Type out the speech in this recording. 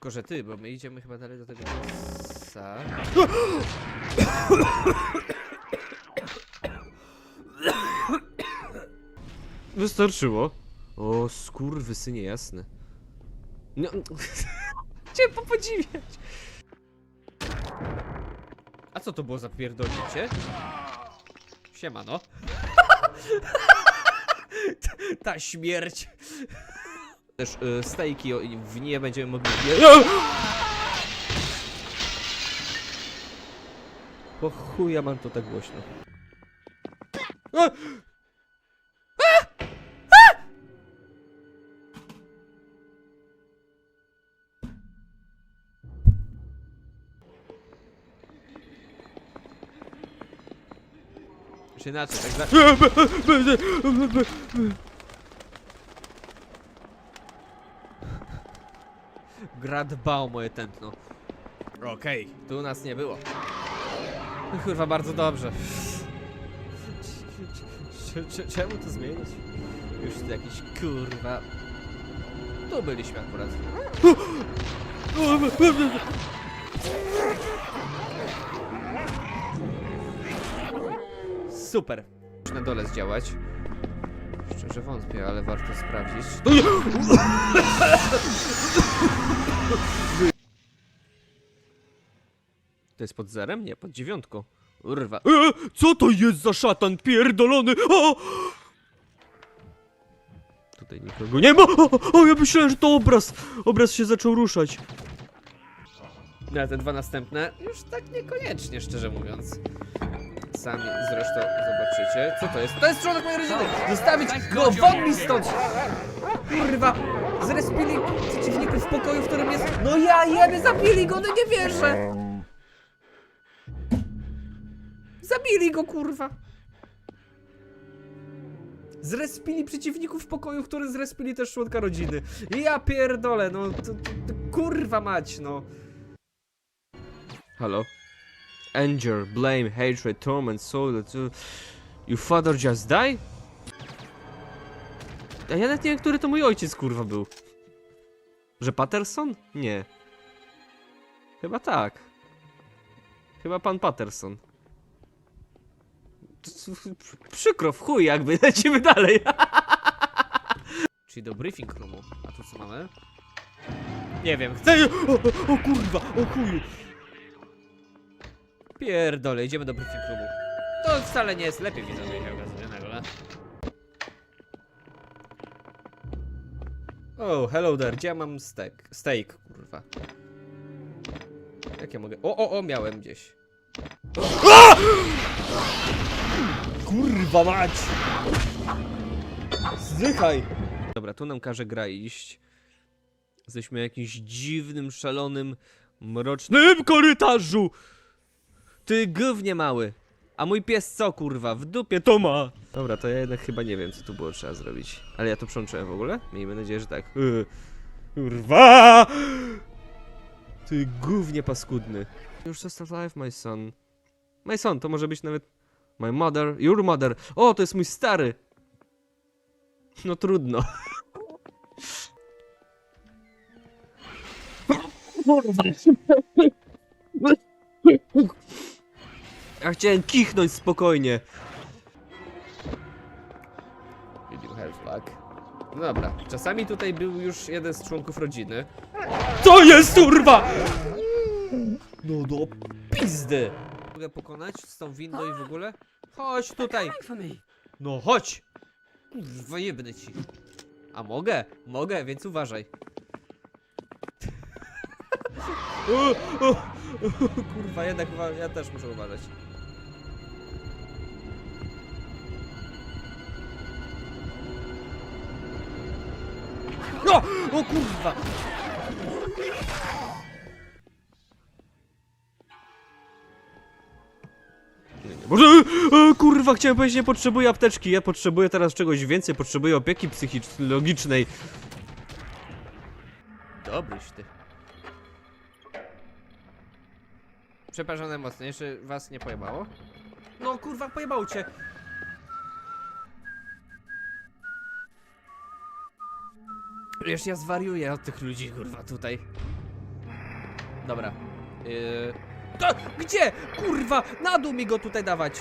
Tylko, że ty, bo my idziemy chyba dalej do tego miejsca. Wystarczyło. O, skurwysynie jasne. No, chciałem popodziwiać. A co to było za pierdolnięcie? Siemano. Ta śmierć. Też y, stejki w nie będziemy mogli... Po chuja mam to tak głośno. Czy inaczej, tak za... Gra dba o moje tętno. Okej, tu nas nie było. Kurwa, bardzo dobrze. Cze- cze- Czemu to zmienić? Już tu jakiś kurwa... Tu byliśmy akurat. Super. Na dole zdziałać. Szczerze wątpię, ale warto sprawdzić. To jest pod zerem? Nie, pod dziewiątką. Urwa. E, co to jest za szatan pierdolony? O! Tutaj nikogo nie ma! O, o, ja myślałem, że to obraz! Obraz się zaczął ruszać. No, a te dwa następne już tak niekoniecznie, szczerze mówiąc. Sami zresztą zobaczycie. Co to jest? To jest członek mojej rodziny! Zostawić go won mi stąd! Kurwa! Zrespili przeciwników w pokoju, w którym jest... No ja jemy, zabili go, no nie wierzę! Zabili go, kurwa! Zrespili przeciwników w pokoju, w którym zrespili też członka rodziny. Ja pierdolę, no to, to, to kurwa mać, no. Halo? Anger, blame, hatred, torment, soul, to... Your father just die? A ja nawet nie wiem, który to mój ojciec, kurwa, był. Że Patterson? Nie. Chyba tak. Chyba pan Patterson. Przykro, w chuj jakby, lecimy dalej. Czyli do briefing roomu. A tu co mamy? Nie wiem, chcę... O, o, o kurwa, o chuju. Pierdolę, idziemy do briefing roomu. To wcale nie jest lepiej, widzowie, się okazuje nagle. Oh, hello there, gdzie ja mam steak? Steak, kurwa. Jak ja mogę... O, o, o, miałem gdzieś. Kurwa mać! Zdychaj! Dobra, tu nam każe gra iść. Jesteśmy w jakimś dziwnym, szalonym, mrocznym korytarzu! Ty gównie mały! A mój pies co kurwa? W dupie to ma! Dobra, to ja jednak chyba nie wiem, co tu było trzeba zrobić. Ale ja to przełączyłem w ogóle? Miejmy nadzieję, że tak. Yy. Kurwa! Ty gównie paskudny. You're just alive, my son. My son, to może być nawet My mother, your mother. O, to jest mój stary. No trudno. Ja chciałem kichnąć spokojnie. Did you have luck? No dobra, czasami tutaj był już jeden z członków rodziny. Co jest kurwa? No do pizdy! Mogę pokonać z tą windą i w ogóle? Chodź tutaj! No chodź! Kurwa jebnę ci. A mogę? Mogę, więc uważaj. O, o, o, Kurwa, jednak uwa- ja też muszę uważać. No! O kurwa! Nie, Boże, e, kurwa, chciałem powiedzieć, nie potrzebuję apteczki, ja potrzebuję teraz czegoś więcej, potrzebuję opieki psychiczno-logicznej. Dobryś ty. Przepraszam najmocniej, czy was nie pojebało? No kurwa, pojebało cię. Wiesz, ja zwariuję od tych ludzi, kurwa, tutaj. Dobra. Yy... To, gdzie? Kurwa! Na dół mi go tutaj dawać!